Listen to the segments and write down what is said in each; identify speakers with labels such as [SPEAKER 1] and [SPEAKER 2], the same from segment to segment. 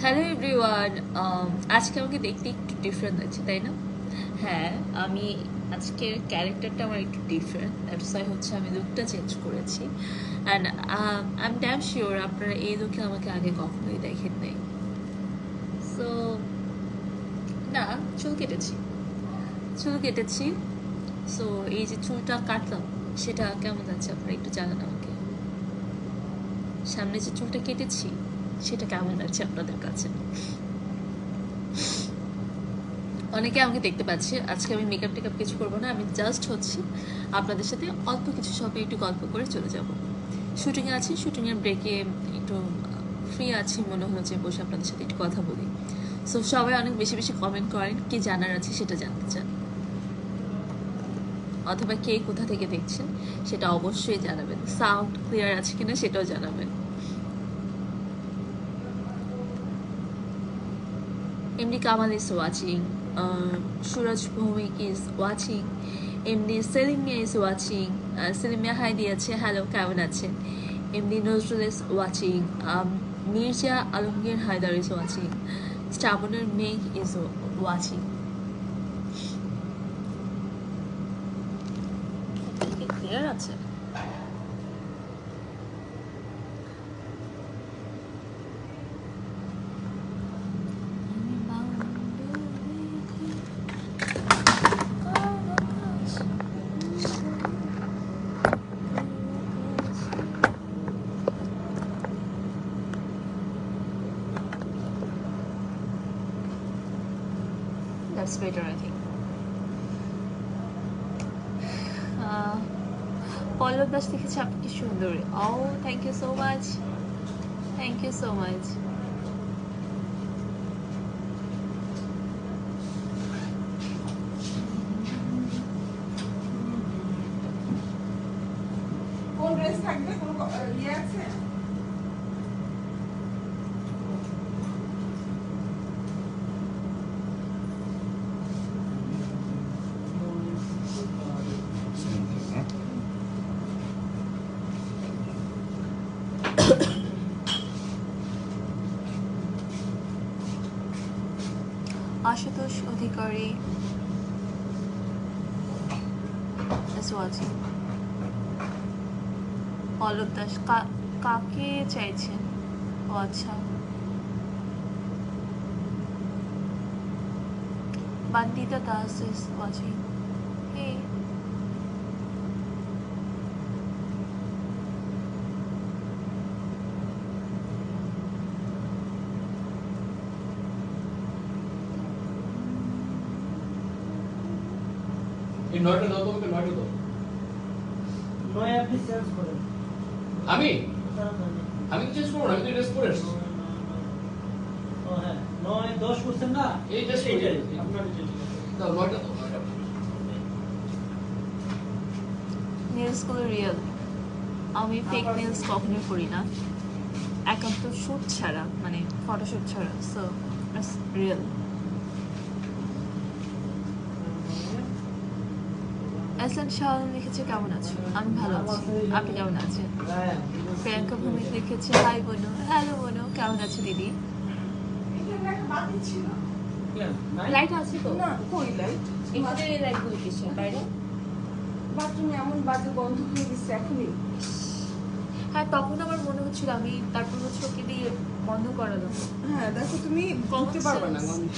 [SPEAKER 1] Hello everyone Um, আজকে আমাকে দেখতে একটু ডিফারেন্ট লাগছে তাই না? হ্যাঁ আমি আজকের ক্যারেক্টারটা আমার একটু ডিফারেন্ট দ্যাটস ওয়াই হচ্ছে আমি লুকটা চেঞ্জ করেছি। And I am damn sure আপনারা এই লুকে আমাকে আগে কখনোই দেখেন নাই। সো না, চুল কেটেছি। চুল কেটেছি। সো এই যে চুলটা কাটলাম, সেটা কেমন লাগছে আপনারা একটু জানান আমাকে। সামনে যে চুলটা কেটেছি, সেটা কেমন লাগছে আপনাদের কাছে? অনেকে আমাকে দেখতে পাচ্ছে। আজকে আমি মেকআপ টেকআপ কিছু করব না আমি জাস্ট হচ্ছি। আপনাদের সাথে অল্প কিছু সময় একটু গল্প করে চলে যাব। শুটিংয়ে আছি শুটিংয়ের ব্রেকে একটু ফ্রি আছি মনে হলো যে বসে আপনাদের সাথে একটু কথা বলি। সো সবাই অনেক বেশি বেশি কমেন্ট করেন কি জানার আছে সেটা জানতে চান। অথবা কে কোথা থেকে দেখছেন সেটা অবশ্যই জানাবেন। সাউন্ড ক্লিয়ার আছে কিনা সেটাও জানাবেন। এমনি Kamal is watching, uh, Bhowmik is watching watching. এমনি Selimia is watching Selimia hi দিয়েছে হ্যালো কেমন আছেন এমনি Nazrul is watching Mirza Alamgir Haider is watching স্টাবনের Megh is watching better, I think. Pallab Das লিখেছে আপনি কি সুন্দরী। ও thank you so much thank you so much Adhikari. watching. Pallab Das কাকে চাইছেন? ও আচ্ছা। বান্দিতা দাস ইজ ওয়াচিং হে
[SPEAKER 2] এই নয়টা দাও তোমাকে নয়টা দাও।
[SPEAKER 3] নয় আপনি চেঞ্জ করেন।
[SPEAKER 2] আমি? চেঞ্জ করব না আমি তো
[SPEAKER 3] ও হ্যাঁ। নয় করছেন না?
[SPEAKER 2] এই just করি।
[SPEAKER 3] আপনার এটাই।
[SPEAKER 2] দাও নয়টা দাও নয়টা।
[SPEAKER 1] রিয়েল আমি ফেক নেলস কখনোই করি না। একান্ত শ্যুট ছাড়া মানে ফটোশ্যুট ছাড়া। সো রিয়েল এসএন শাহ লিখেছে কেমন আছো? আমি ভালো আছি। আপনি কেমন আছেন?
[SPEAKER 3] হ্যাঁ,
[SPEAKER 1] প্রিয়াঙ্কা ভূমিক লিখেছে হাই বোনো হ্যালো বোনো কেমন আছে দিদি? লাইট আছে তো?
[SPEAKER 4] না কই লাইট
[SPEAKER 1] এখানে লাইটগুলো কিছু বাইরে?
[SPEAKER 4] বাথরুমে এমন বাজে গন্ধ হয়ে গেছে এখনই।
[SPEAKER 1] হ্যাঁ তখন আমার মনে হচ্ছিল আমি তারপর হচ্ছে ওকে দিয়ে বন্ধ করালাম।
[SPEAKER 4] হ্যাঁ দেখো তুমি বুঝতে পারবে না গন্ধ।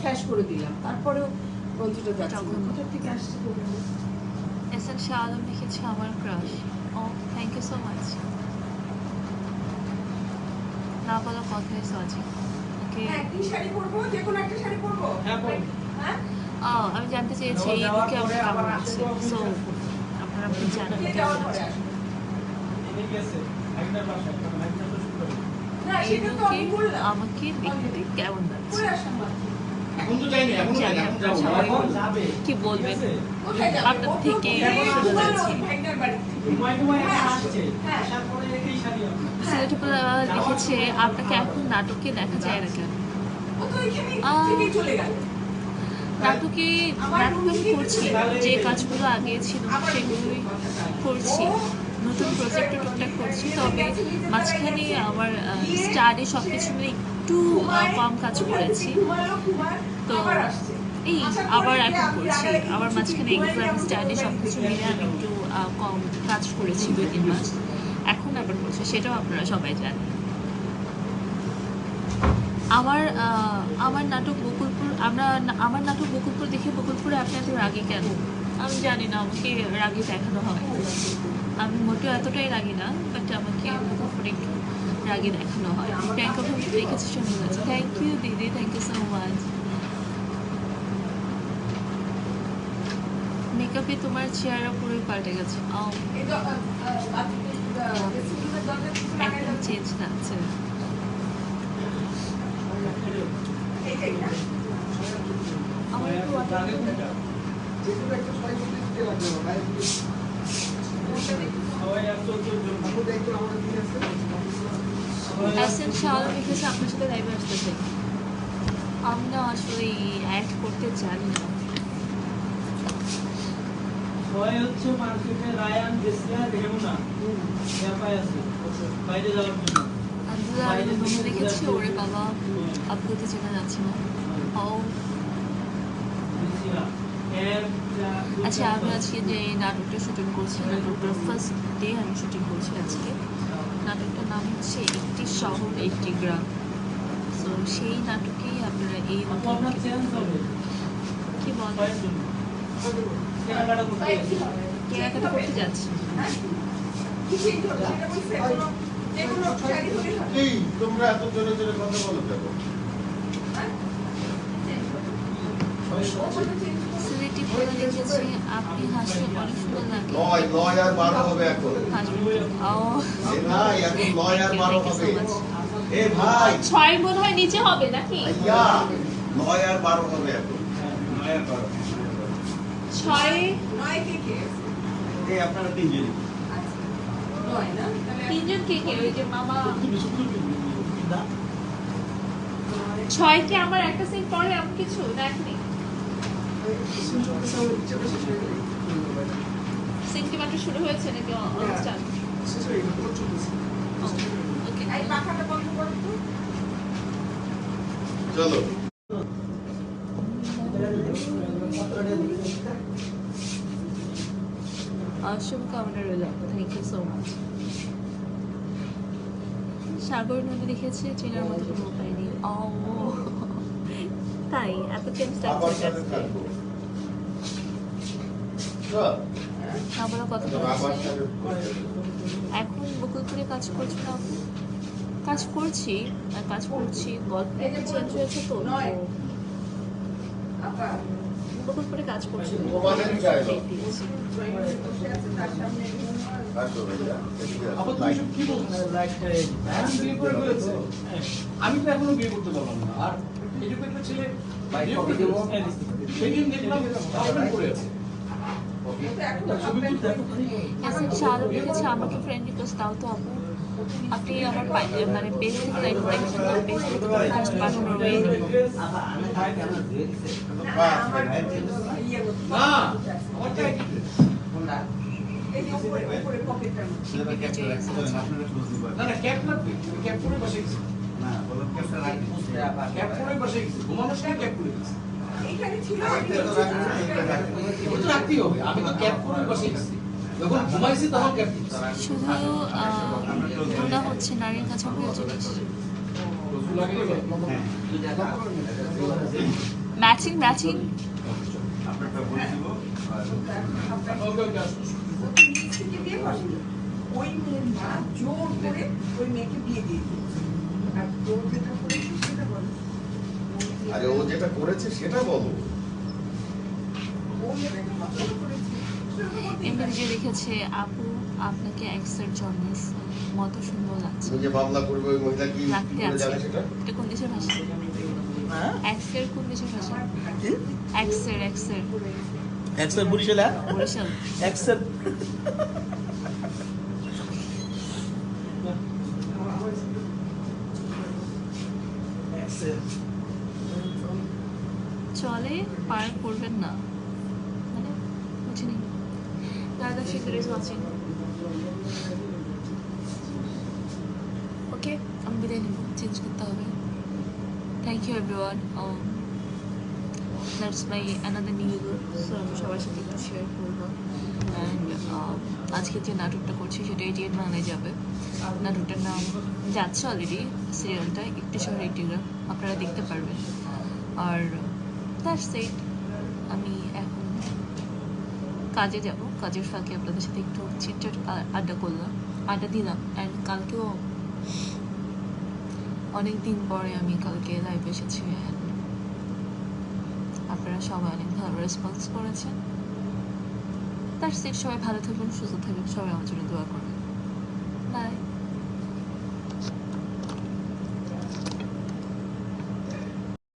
[SPEAKER 4] ফ্ল্যাশ করে দিলাম। তারপরেও যাচ্ছে না। কোথা থেকে আসছে
[SPEAKER 1] শাহ আলম লিখেছে আমার ক্রাশ ও থ্যাংক ইউ সো মাচ না বলা কথাই সাজি ওকে।
[SPEAKER 4] হ্যাঁ কি শাড়ি পরবো? যে কোনো একটা শাড়ি পরবো?
[SPEAKER 3] হ্যাঁ,
[SPEAKER 4] হ্যাঁ?
[SPEAKER 1] আমি জানতে চেয়েছি এই বুকে আমরা কেমন আছি? সো আপনারা কেমন
[SPEAKER 4] যাওয়ার
[SPEAKER 1] এই বুকে আমাকে দেখতে কেমন লাগছে? সবাই
[SPEAKER 3] এখন যাবে।
[SPEAKER 1] কি বলবেন? আপনার থেকে শুরু
[SPEAKER 3] ঘুমায়
[SPEAKER 4] হ্যাঁ, হ্যাঁ।
[SPEAKER 1] লিখেছে আপনাকে এখন নাটকে দেখা যায় না কেন। নাটকে নাটক আমি করছি। যে কাজগুলো আগে ছিল সেগুলোই করছি। নতুন প্রজেক্টও টুকটাক করছি, তবে মাঝখানে আমার স্টাডি সব কিছু মিলে একটু কম কাজ করেছি। তো এই আবার এখন করছি। আবার মাঝখানে এক্সাম স্টাডি সব কিছু মিলে আমি একটু কম কাজ করেছি দুই, তিন মাস। এখন আবার করছি, সেটাও আপনারা সবাই জানেন। আমার আমার নাটক বকুলপুর, আমরা, আমার নাটক বকুলপুর দেখে বকুলপুরে আপনি এত রাগে কেন আমি জানি না আমাকে রাগে দেখানো হয়। আমি মোটেও এতটাই রাগি না বাট আমাকে বকুলপুরে একটু রাগে দেখানো হয়। প্রিয়াঙ্কা ভাবি দেখেছি শুনে গেছে থ্যাংক ইউ দিদি থ্যাংক ইউ সো মাচ মেকআপে তোমার চেহারা পুরোই পাল্টে গেছে। একদম চেঞ্জ
[SPEAKER 4] এইটাই
[SPEAKER 1] আমার একটু অ্যাসেন্ট শাল লিখেছে আপনার সাথে লাইভে আসতে চাই আমি না আসলে অ্যাড করতে জানি না
[SPEAKER 3] সবাই হচ্ছে মার্কেটে রায়ান জেসিয়া রেমুনা ব্যাপারে আছে বাইরে যাওয়ার জন্য
[SPEAKER 1] আন্দুলা আমি দেখেছি ওরে বাবা আপলোতে চেনা যাচ্ছে না ও আচ্ছা আমি আজকে যে নাটকটা শুটিং করছি নাটকটার ফার্স্ট ডে আমি শুটিং করছি আজকে। নাটকটার নাম হচ্ছে একটি শহর একটি গ্রাম। তো সেই নাটকেই আপনারা এই কি বল
[SPEAKER 3] কেনাকাটা করতে
[SPEAKER 1] যাচ্ছি
[SPEAKER 4] হ্যাঁ?
[SPEAKER 5] তোমরা এত জোরে জোরে কথা বলো কেন
[SPEAKER 4] হ্যাঁ? করো।
[SPEAKER 1] লিখেছে আপনি হাসলে অনেক সুন্দর লাগে।
[SPEAKER 5] নয় নয় আর বারো হবে এখন
[SPEAKER 1] ও
[SPEAKER 5] এ এখন নয় আর বারো হবে। এ ভাই।
[SPEAKER 1] ছয় মনে হয় নিচে হবে নাকি?
[SPEAKER 5] নয় আর বারো হবে এখন।
[SPEAKER 1] ছয়?
[SPEAKER 4] নয় কে কে?
[SPEAKER 5] এই আপনারা তিনজন
[SPEAKER 4] আচ্ছা। নয় না?
[SPEAKER 1] তিনজন কে কে? ওই যে মামা।
[SPEAKER 3] না।
[SPEAKER 1] ছয় কি? আমার একটা সিন পরে আমি কিছু দেখনি। কি মাত্র শুরু হয়েছে নাকি অনুষ্ঠান।
[SPEAKER 5] চলো
[SPEAKER 1] শুভকামনা রইল thank you so much Sagar নদী দেখেছে চেনার মতো কোনো পাইনি ও তাই এত চেঞ্জ লাগছে
[SPEAKER 5] সাথে
[SPEAKER 1] এখন বকুলপুরে কাজ করছি না। কাজ করছি আর কাজ করছি গল্প চেঞ্জ হয়েছে তো বকুলপুরে কাজ করছি।
[SPEAKER 2] করে ফেলেছে? আমি তো এখনও বিয়ে করতে পারলাম না। আর একটা ছেলে করে সেদিন দেখলাম হাজবেন্ড করে আছে
[SPEAKER 4] এখন
[SPEAKER 2] ছবি তুলতে
[SPEAKER 1] লিখেছে আমাকে ফ্রেন্ড রিকোয়েস্ট দাও তো আপু আপনি আমার মানে পেজ থেকে লাইক করেছেন পেজ থেকে।
[SPEAKER 4] ইয়ে
[SPEAKER 2] না
[SPEAKER 4] উপরে পকেটটার মধ্যে।
[SPEAKER 2] না না ক্যাপ লাগবে ক্যাপ পরে বসে
[SPEAKER 1] শুধু ওটা হচ্ছে নারীর কাছে প্রিয় জিনিস ম্যাচিং ম্যাচিং।
[SPEAKER 4] ওই মেয়ের মা জোর করে ওই মেয়েকে বিয়ে দিয়ে দিয়েছে। আর
[SPEAKER 5] ও যেটা করেছে সেটা বলো।
[SPEAKER 1] লিখেছে আপু আপনাকে এক্সের মতো সুন্দর লাগছে।
[SPEAKER 5] যে মামলা করবে ওই মহিলা কি কি করে জানে সেটা?
[SPEAKER 1] এটা কোন দেশের ভাষা?
[SPEAKER 6] হ্যাঁ?
[SPEAKER 1] এক্সের কোন দেশের ভাষা?
[SPEAKER 6] কি?
[SPEAKER 1] এক্সের এক্সের
[SPEAKER 6] এক্সেল বরিশালা?
[SPEAKER 1] বরিশাল।
[SPEAKER 6] এক্সেল
[SPEAKER 1] চলে পার করবেন না। মানে বুঝিনি দাদা শিকার ইজ ওয়াচিং ওকে, আমি বিদায় নেব। চেঞ্জ করতে হবে। Thank you everyone that's my another new look so আমি সবার সাথে একটু শেয়ার করব। অ্যান্ড আজকে যে নাটকটা করছি সেটা এটিএন বাংলায় যাবে। নাটকটার নাম যাচ্ছে অলরেডি সিরিয়ালটা একটি শহর একটি গ্রাম আপনারা দেখতে পারবেন। আর দ্যাটস ইট আমি এখন কাজে যাব। কাজের ফাঁকে আপনাদের সাথে একটু চিটচাট আড্ডা করলাম, আড্ডা দিলাম। অ্যান্ড কালকেও অনেক দিন পরে আমি কালকে লাইভ এসেছি and আপনারা সবাই অনেক ভালো রেসপন্স করেছেন। তার সেট সবাই ভালো থাকবেন, সুস্থ থাকবেন, সবাই আমার জন্য দোয়া করবেন। বাই